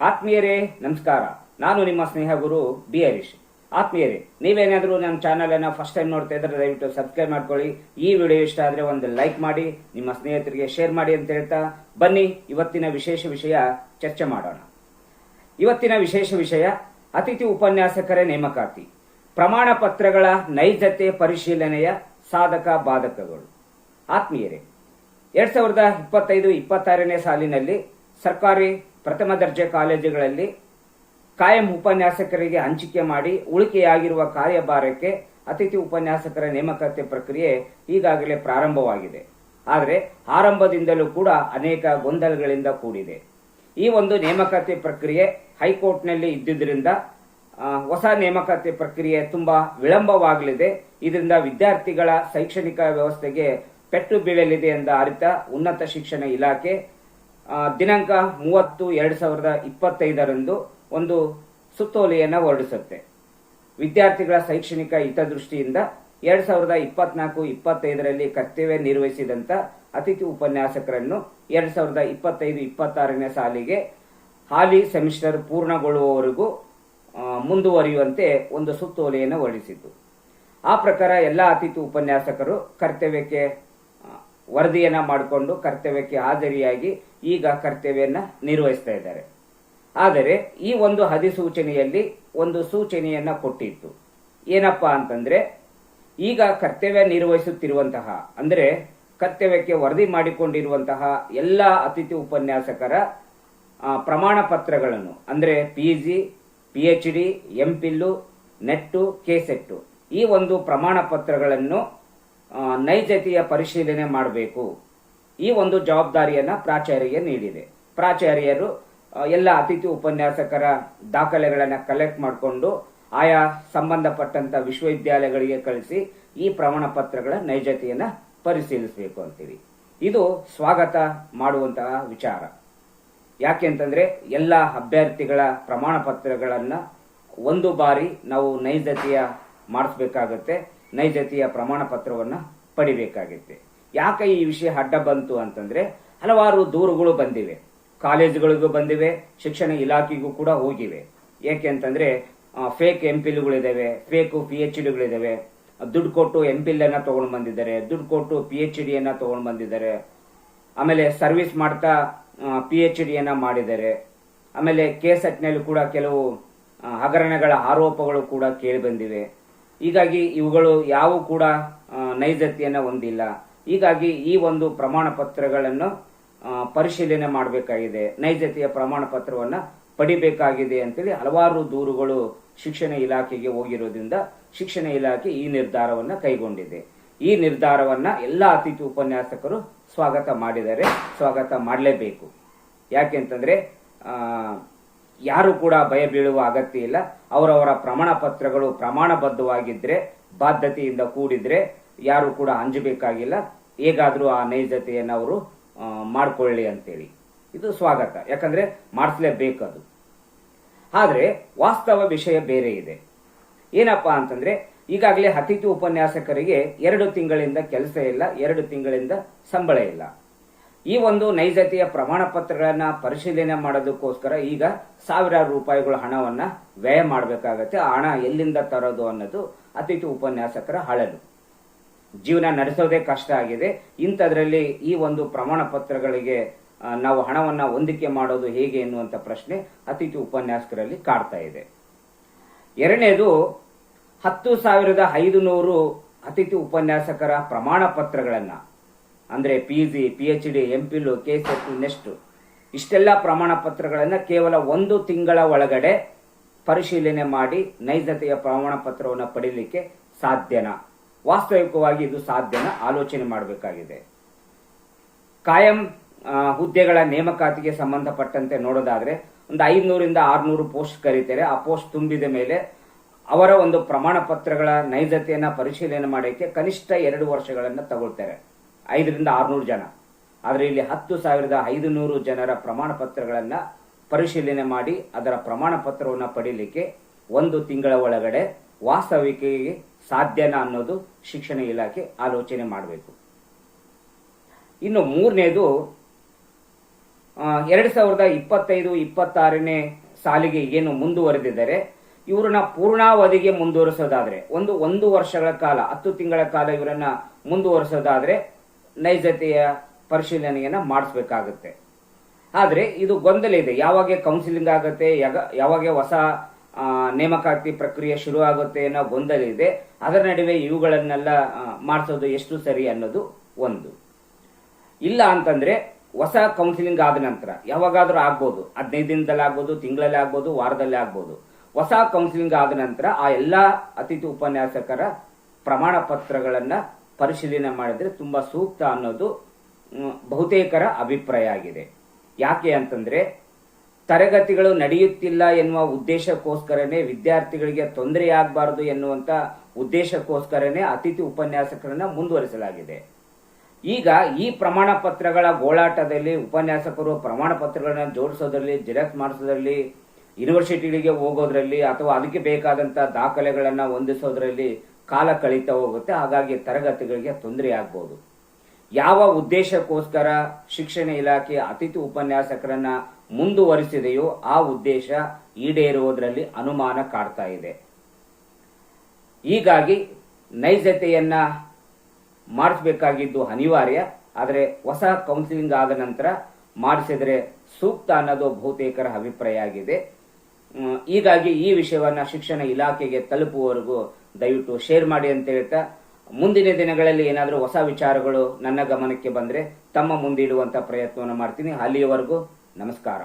ಆತ್ಮೀಯರೇ, ನಮಸ್ಕಾರ. ನಾನು ನಿಮ್ಮ ಸ್ನೇಹ ಗುರು ಬಿ ಹರೀಶ್ ಆತ್ಮೀಯರೇ, ನೀವೇನಾದರೂ ನನ್ನ ಚಾನಲ್ ಅನ್ನ ಫಸ್ಟ್ ಟೈಮ್ ನೋಡ್ತಾ ಇದ್ರೆ ದಯವಿಟ್ಟು ಸಬ್ಸ್ಕ್ರೈಬ್ ಮಾಡ್ಕೊಳ್ಳಿ. ಈ ವಿಡಿಯೋ ಇಷ್ಟ ಆದ್ರೆ ಒಂದು ಲೈಕ್ ಮಾಡಿ, ನಿಮ್ಮ ಸ್ನೇಹಿತರಿಗೆ ಶೇರ್ ಮಾಡಿ ಅಂತ ಹೇಳ್ತಾ ಬನ್ನಿ. ಇವತ್ತಿನ ವಿಶೇಷ ವಿಷಯ ಚರ್ಚೆ ಮಾಡೋಣ. ಇವತ್ತಿನ ವಿಶೇಷ ವಿಷಯ, ಅತಿಥಿ ಉಪನ್ಯಾಸಕರ ನೇಮಕಾತಿ. ಪ್ರಮಾಣ ಪತ್ರಗಳ ನೈಜತೆ ಪರಿಶೀಲನೆಯ ಸಾಧಕ ಬಾಧಕಗಳು. ಆತ್ಮೀಯರೇ, ಎರಡ್ ಸಾವಿರದ ಇಪ್ಪತ್ತೈದು, ಇಪ್ಪತ್ತಾರನೇ ಸಾಲಿನಲ್ಲಿ ಸರ್ಕಾರಿ ಪ್ರಥಮ ದರ್ಜೆ ಕಾಲೇಜುಗಳಲ್ಲಿ ಕಾಯಂ ಉಪನ್ಯಾಸಕರಿಗೆ ಹಂಚಿಕೆ ಮಾಡಿ ಉಳಿಕೆಯಾಗಿರುವ ಕಾರ್ಯಭಾರಕ್ಕೆ ಅತಿಥಿ ಉಪನ್ಯಾಸಕರ ನೇಮಕಾತಿ ಪ್ರಕ್ರಿಯೆ ಈಗಾಗಲೇ ಪ್ರಾರಂಭವಾಗಿದೆ. ಆದರೆ ಆರಂಭದಿಂದಲೂ ಕೂಡ ಅನೇಕ ಗೊಂದಲಗಳಿಂದ ಕೂಡಿದೆ. ಈ ಒಂದು ನೇಮಕಾತಿ ಪ್ರಕ್ರಿಯೆ ಹೈಕೋರ್ಟ್ನಲ್ಲಿ ಇದ್ದುದರಿಂದ ಹೊಸ ನೇಮಕಾತಿ ಪ್ರಕ್ರಿಯೆ ತುಂಬಾ ವಿಳಂಬವಾಗಲಿದೆ. ಇದರಿಂದ ವಿದ್ಯಾರ್ಥಿಗಳ ಶೈಕ್ಷಣಿಕ ವ್ಯವಸ್ಥೆಗೆ ಪೆಟ್ಟು ಬೀಳಲಿದೆ ಎಂದ ಅರಿತ ಉನ್ನತ ಶಿಕ್ಷಣ ಇಲಾಖೆ ದಿನಾಂಕ ಮೂವತ್ತು ಎರಡು ಸಾವಿರದ ಇಪ್ಪತ್ತೈದರಂದು ಒಂದು ಸುತ್ತೋಲೆಯನ್ನು ಹೊರಡಿಸುತ್ತೆ. ವಿದ್ಯಾರ್ಥಿಗಳ ಶೈಕ್ಷಣಿಕ ಹಿತದೃಷ್ಟಿಯಿಂದ ಎರಡು ಸಾವಿರದ ಇಪ್ಪತ್ನಾಲ್ಕು ಇಪ್ಪತ್ತೈದರಲ್ಲಿ ಕರ್ತವ್ಯ ನಿರ್ವಹಿಸಿದಂಥ ಅತಿಥಿ ಉಪನ್ಯಾಸಕರನ್ನು ಎರಡು ಸಾವಿರದ ಇಪ್ಪತ್ತೈದು ಇಪ್ಪತ್ತಾರನೇ ಸಾಲಿಗೆ ಹಾಲಿ ಸೆಮಿಸ್ಟರ್ ಪೂರ್ಣಗೊಳ್ಳುವವರೆಗೂ ಮುಂದುವರಿಯುವಂತೆ ಒಂದು ಸುತ್ತೋಲೆಯನ್ನು ಹೊರಡಿಸಿತು ಆ ಪ್ರಕಾರ ಎಲ್ಲ ಅತಿಥಿ ಉಪನ್ಯಾಸಕರು ಕರ್ತವ್ಯಕ್ಕೆ ವರದಿಯನ್ನ ಮಾಡಿಕೊಂಡು ಕರ್ತವ್ಯಕ್ಕೆ ಹಾಜರಿಯಾಗಿ ಈಗ ಕರ್ತವ್ಯನ ನಿರ್ವಹಿಸ್ತಾ ಇದ್ದಾರೆ. ಆದರೆ ಈ ಒಂದು ಅಧಿಸೂಚನೆಯಲ್ಲಿ ಒಂದು ಸೂಚನೆಯನ್ನ ಕೊಟ್ಟಿತ್ತು. ಏನಪ್ಪ ಅಂತಂದ್ರೆ, ಈಗ ಕರ್ತವ್ಯ ನಿರ್ವಹಿಸುತ್ತಿರುವಂತಹ, ಅಂದ್ರೆ ಕರ್ತವ್ಯಕ್ಕೆ ವರದಿ ಮಾಡಿಕೊಂಡಿರುವಂತಹ ಎಲ್ಲ ಅತಿಥಿ ಉಪನ್ಯಾಸಕರ ಪ್ರಮಾಣ ಪತ್ರಗಳನ್ನು, ಅಂದ್ರೆ P G, P H D, M Phil NET KSET ಈ ಒಂದು ಪ್ರಮಾಣ ಪತ್ರಗಳನ್ನು ನೈಜತೆಯ ಪರಿಶೀಲನೆ ಮಾಡಬೇಕು. ಈ ಒಂದು ಜವಾಬ್ದಾರಿಯನ್ನ ಪ್ರಾಚಾರ್ಯರಿಗೆ ನೀಡಿದೆ. ಪ್ರಾಚಾರ್ಯರು ಎಲ್ಲ ಅತಿಥಿ ಉಪನ್ಯಾಸಕರ ದಾಖಲೆಗಳನ್ನು ಕಲೆಕ್ಟ್ ಮಾಡಿಕೊಂಡು ಆಯಾ ಸಂಬಂಧಪಟ್ಟಂತ ವಿಶ್ವವಿದ್ಯಾಲಯಗಳಿಗೆ ಕಳಿಸಿ ಈ ಪ್ರಮಾಣ ಪತ್ರಗಳ ನೈಜತೆಯನ್ನ ಪರಿಶೀಲಿಸಬೇಕು ಅಂತೀವಿ. ಇದು ಸ್ವಾಗತ ಮಾಡುವಂತಹ ವಿಚಾರ. ಯಾಕೆಂತಂದ್ರೆ ಎಲ್ಲ ಅಭ್ಯರ್ಥಿಗಳ ಪ್ರಮಾಣ ಪತ್ರಗಳನ್ನ ಒಂದು ಬಾರಿ ನಾವು ನೈಜತೆಯ ಮಾಡಿಸ್ಬೇಕಾಗತ್ತೆ. ನೈಜತೆಯ ಪ್ರಮಾಣ ಪತ್ರವನ್ನು ಪಡಿಬೇಕಾಗುತ್ತೆ ಯಾಕೆ ಈ ವಿಷಯ ಅಡ್ಡ ಬಂತು ಅಂತಂದ್ರೆ ಹಲವಾರು ದೂರುಗಳು ಬಂದಿವೆ. ಕಾಲೇಜುಗಳಿಗೂ ಬಂದಿವೆ, ಶಿಕ್ಷಣ ಇಲಾಖೆಗೂ ಕೂಡ ಹೋಗಿವೆ. ಏಕೆ ಅಂತಂದ್ರೆ ಫೇಕ್ ಎಂ ಪಿಲ್ಗಳಿದಾವೆ ಫೇಕ್ ಪಿ ಎಚ್ ಡಿಗಳಿದಾವೆ ದುಡ್ಡು ಕೊಟ್ಟು ಎಂ ಪಿಲ್ ಅನ್ನ ತಗೊಂಡು ಬಂದಿದ್ದಾರೆ, ದುಡ್ಡು ಕೊಟ್ಟು ಪಿ ಎಚ್ ಡಿ ಅನ್ನ ತಗೊಂಡು ಬಂದಿದ್ದಾರೆ. ಆಮೇಲೆ ಸರ್ವಿಸ್ ಮಾಡ್ತಾ ಪಿ ಎಚ್ ಡಿಯನ್ನ ಮಾಡಿದ್ದಾರೆ. ಆಮೇಲೆ ನಲ್ಲಿ ಕೂಡ ಕೆಲವು ಹಗರಣಗಳ ಆರೋಪಗಳು ಕೂಡ ಕೇಳಿ ಬಂದಿವೆ. ಹೀಗಾಗಿ ಇವುಗಳು ಯಾವ ಕೂಡ ನೈಜತೆಯನ್ನು ಹೊಂದಿಲ್ಲ. ಹೀಗಾಗಿ ಈ ಒಂದು ಪ್ರಮಾಣ ಪತ್ರಗಳನ್ನು ಪರಿಶೀಲನೆ ಮಾಡಬೇಕಾಗಿದೆ. ನೈಜತೆಯ ಪ್ರಮಾಣ ಪತ್ರವನ್ನು ಪಡಿಬೇಕಾಗಿದೆ ಅಂತೇಳಿ ಹಲವಾರು ದೂರುಗಳು ಶಿಕ್ಷಣ ಇಲಾಖೆಗೆ ಹೋಗಿರೋದ್ರಿಂದ ಶಿಕ್ಷಣ ಇಲಾಖೆ ಈ ನಿರ್ಧಾರವನ್ನ ಕೈಗೊಂಡಿದೆ. ಈ ನಿರ್ಧಾರವನ್ನ ಎಲ್ಲ ಅತಿಥಿ ಉಪನ್ಯಾಸಕರು ಸ್ವಾಗತ ಮಾಡಿದರೆ, ಸ್ವಾಗತ ಮಾಡಲೇಬೇಕು. ಯಾಕೆಂತಂದ್ರೆ ಯಾರು ಕೂಡ ಭಯ ಬೀಳುವ ಅಗತ್ಯ ಇಲ್ಲ. ಅವರವರ ಪ್ರಮಾಣ ಪತ್ರಗಳು ಪ್ರಮಾಣಬದ್ಧವಾಗಿದ್ರೆ, ಬಾಧ್ಯತೆಯಿಂದ ಕೂಡಿದ್ರೆ ಯಾರು ಕೂಡ ಅಂಜಬೇಕಾಗಿಲ್ಲ. ಹೇಗಾದ್ರೂ ಆ ನೈಜತೆಯನ್ನು ಅವರು ಮಾಡಿಕೊಳ್ಳಿ ಅಂತೇಳಿ. ಇದು ಸ್ವಾಗತ. ಯಾಕಂದ್ರೆ ಮಾಡಿಸ್ಲೇಬೇಕದು ಆದ್ರೆ ವಾಸ್ತವ ವಿಷಯ ಬೇರೆ ಇದೆ. ಏನಪ್ಪಾ ಅಂತಂದ್ರೆ, ಈಗಾಗಲೇ ಅತಿಥಿ ಉಪನ್ಯಾಸಕರಿಗೆ ಎರಡು ತಿಂಗಳಿಂದ ಕೆಲಸ ಇಲ್ಲ, ಎರಡು ತಿಂಗಳಿಂದ ಸಂಬಳ ಇಲ್ಲ. ಈ ಒಂದು ನೈಜತೆಯ ಪ್ರಮಾಣ ಪತ್ರಗಳನ್ನ ಪರಿಶೀಲನೆ ಮಾಡೋದಕ್ಕೋಸ್ಕರ ಈಗ ಸಾವಿರಾರು ರೂಪಾಯಿಗಳ ಹಣವನ್ನ ವ್ಯಯ ಮಾಡಬೇಕಾಗತ್ತೆ. ಆ ಹಣ ಎಲ್ಲಿಂದ ತರೋದು ಅನ್ನೋದು ಅತಿಥಿ ಉಪನ್ಯಾಸಕರ ಹಳಲು. ಜೀವನ ನಡೆಸೋದೇ ಕಷ್ಟ ಆಗಿದೆ. ಇಂಥದ್ರಲ್ಲಿ ಈ ಒಂದು ಪ್ರಮಾಣ ಪತ್ರಗಳಿಗೆ ನಾವು ಹಣವನ್ನ ಹೊಂದಿಕೆ ಮಾಡೋದು ಹೇಗೆ ಎನ್ನುವಂತ ಪ್ರಶ್ನೆ ಅತಿಥಿ ಉಪನ್ಯಾಸಕರಲ್ಲಿ ಕಾಡ್ತಾ ಇದೆ. ಎರಡನೇದು, ಹತ್ತು ಸಾವಿರದ ಐದು ನೂರು ಅತಿಥಿ ಉಪನ್ಯಾಸಕರ ಪ್ರಮಾಣ ಪತ್ರಗಳನ್ನ ಅಂದ್ರೆ P G P H D M Phil K S S NET ಇಷ್ಟೆಲ್ಲ ಪ್ರಮಾಣ ಪತ್ರಗಳನ್ನು ಕೇವಲ ಒಂದು ತಿಂಗಳ ಒಳಗಡೆ ಪರಿಶೀಲನೆ ಮಾಡಿ ನೈಜತೆಯ ಪ್ರಮಾಣ ಪತ್ರವನ್ನು ಪಡೀಲಿಕ್ಕೆ ಸಾಧ್ಯನಾ? ವಾಸ್ತವಿಕವಾಗಿ ಇದು ಸಾಧ್ಯನ? ಆಲೋಚನೆ ಮಾಡಬೇಕಾಗಿದೆ. ಕಾಯಂ ಹುದ್ದೆಗಳ ನೇಮಕಾತಿಗೆ ಸಂಬಂಧಪಟ್ಟಂತೆ ನೋಡೋದಾದ್ರೆ ಒಂದು ಐದುನೂರಿಂದ ಆರುನೂರು ಪೋಸ್ಟ್ ಕರೀತಾರೆ. ಆ ಪೋಸ್ಟ್ ತುಂಬಿದ ಮೇಲೆ ಅವರ ಒಂದು ಪ್ರಮಾಣ ಪತ್ರಗಳ ನೈಜತೆಯನ್ನು ಪರಿಶೀಲನೆ ಮಾಡೋಕ್ಕೆ ಕನಿಷ್ಠ ಎರಡು ವರ್ಷಗಳನ್ನು ತಗೊಳ್ತಾರೆ. ಐದರಿಂದ ಆರುನೂರು ಜನ. ಆದರೆ ಇಲ್ಲಿ ಹತ್ತು ಸಾವಿರದ ಐದು ನೂರು ಜನರ ಪ್ರಮಾಣ ಪತ್ರಗಳನ್ನು ಪರಿಶೀಲನೆ ಮಾಡಿ ಅದರ ಪ್ರಮಾಣ ಪತ್ರವನ್ನು ಪಡೀಲಿಕ್ಕೆ ಒಂದು ತಿಂಗಳ ಒಳಗಡೆ ವಾಸ್ತವಿಕೆಗೆ ಸಾಧ್ಯನಾ ಅನ್ನೋದು ಶಿಕ್ಷಣ ಇಲಾಖೆ ಆಲೋಚನೆ ಮಾಡಬೇಕು. ಇನ್ನು ಮೂರನೇದು ಎರಡ್ ಸಾವಿರದ ಇಪ್ಪತ್ತೈದು, ಇಪ್ಪತ್ತಾರನೇ ಸಾಲಿಗೆ ಏನು ಮುಂದುವರೆದಿದ್ದಾರೆ ಇವರನ್ನ ಪೂರ್ಣಾವಧಿಗೆ ಮುಂದುವರಿಸೋದಾದ್ರೆ, ಒಂದು ಒಂದು ವರ್ಷಗಳ ಕಾಲ, ಹತ್ತು ತಿಂಗಳ ಕಾಲ ಇವರನ್ನ ಮುಂದುವರಿಸೋದಾದ್ರೆ ನೈಜತೆಯ ಪರಿಶೀಲನೆಯನ್ನು ಮಾಡಿಸ್ಬೇಕಾಗುತ್ತೆ. ಆದರೆ ಇದು ಗೊಂದಲ ಇದೆ. ಯಾವಾಗ ಕೌನ್ಸಿಲಿಂಗ್ ಆಗುತ್ತೆ ಯಾವಾಗ ಹೊಸ ನೇಮಕಾತಿ ಪ್ರಕ್ರಿಯೆ ಶುರು ಆಗುತ್ತೆ ಅನ್ನೋ ಗೊಂದಲ ಇದೆ. ಅದರ ನಡುವೆ ಇವುಗಳನ್ನೆಲ್ಲ ಮಾಡಿಸೋದು ಎಷ್ಟು ಸರಿ ಅನ್ನೋದು ಒಂದು. ಇಲ್ಲ ಅಂತಂದ್ರೆ ಹೊಸ ಕೌನ್ಸಿಲಿಂಗ್ ಆದ ನಂತರ, ಯಾವಾಗಾದ್ರೂ ಆಗ್ಬೋದು. ಹದಿನೈದು ದಿನದಲ್ಲಿ ಆಗ್ಬೋದು, ತಿಂಗಳಲ್ಲಿ ಆಗ್ಬೋದು, ವಾರದಲ್ಲಿ ಆಗ್ಬೋದು. ಹೊಸ ಕೌನ್ಸಿಲಿಂಗ್ ಆದ ನಂತರ ಆ ಎಲ್ಲಾ ಅತಿಥಿ ಉಪನ್ಯಾಸಕರ ಪ್ರಮಾಣ ಪತ್ರಗಳನ್ನ ಪರಿಶೀಲನೆ ಮಾಡಿದ್ರೆ ತುಂಬಾ ಸೂಕ್ತ ಅನ್ನೋದು ಬಹುತೇಕರ ಅಭಿಪ್ರಾಯ ಆಗಿದೆ. ಯಾಕೆ ಅಂತಂದ್ರೆ, ತರಗತಿಗಳು ನಡೆಯುತ್ತಿಲ್ಲ ಎನ್ನುವ ಉದ್ದೇಶಕ್ಕೋಸ್ಕರನೇ ವಿದ್ಯಾರ್ಥಿಗಳಿಗೆ ತೊಂದರೆಯಾಗಬಾರದು ಎನ್ನುವಂತ ಉದ್ದೇಶಕ್ಕೋಸ್ಕರನೇ ಅತಿಥಿ ಉಪನ್ಯಾಸಕರನ್ನ ಮುಂದುವರಿಸಲಾಗಿದೆ. ಈಗ ಈ ಪ್ರಮಾಣ ಪತ್ರಗಳ ಗೋಳಾಟದಲ್ಲಿ ಉಪನ್ಯಾಸಕರು ಪ್ರಮಾಣ ಪತ್ರಗಳನ್ನ ಜೋಡಿಸೋದ್ರಲ್ಲಿ, ಜೆರಾಕ್ಸ್ ಮಾಡಿಸೋದ್ರಲ್ಲಿ ಯೂನಿವರ್ಸಿಟಿಗಳಿಗೆ ಹೋಗೋದ್ರಲ್ಲಿ ಅಥವಾ ಅದಕ್ಕೆ ಬೇಕಾದಂಥ ದಾಖಲೆಗಳನ್ನ ಹೊಂದಿಸೋದ್ರಲ್ಲಿ ಕಾಲ ಕಳೀತಾ ಹೋಗುತ್ತೆ, ಹಾಗಾಗಿ ತರಗತಿಗಳಿಗೆ ತೊಂದರೆ ಆಗ್ಬೋದು. ಯಾವ ಉದ್ದೇಶಕ್ಕೋಸ್ಕರ ಶಿಕ್ಷಣ ಇಲಾಖೆ ಅತಿಥಿ ಉಪನ್ಯಾಸಕರನ್ನ ಮುಂದುವರಿಸಿದೆಯೋ ಆ ಉದ್ದೇಶ ಈಡೇರುವುದರಲ್ಲಿ ಅನುಮಾನ ಕಾಡ್ತಾ ಇದೆ. ಹೀಗಾಗಿ ನೈಜತೆಯನ್ನ ಮಾಡಿಸಬೇಕಾಗಿದ್ದು ಅನಿವಾರ್ಯ, ಆದರೆ ಹೊಸ ಕೌನ್ಸಿಲಿಂಗ್ ಆದ ನಂತರ ಮಾಡಿಸಿದರೆ ಸೂಕ್ತ ಅನ್ನೋದು ಬಹುತೇಕರ ಅಭಿಪ್ರಾಯ ಆಗಿದೆ. ಹೀಗಾಗಿ ಈ ವಿಷಯವನ್ನ ಶಿಕ್ಷಣ ಇಲಾಖೆಗೆ ತಲುಪುವವರೆಗೂ ದಯವಿಟ್ಟು ಶೇರ್ ಮಾಡಿ ಅಂತ ಹೇಳ್ತಾ, ಮುಂದಿನ ದಿನಗಳಲ್ಲಿ ಏನಾದರೂ ಹೊಸ ವಿಚಾರಗಳು ನನ್ನ ಗಮನಕ್ಕೆ ಬಂದರೆ ತಮ್ಮ ಮುಂದಿಡುವಂತ ಪ್ರಯತ್ನವನ್ನು ಮಾಡ್ತೀನಿ. ಅಲ್ಲಿಯವರೆಗೂ ನಮಸ್ಕಾರ.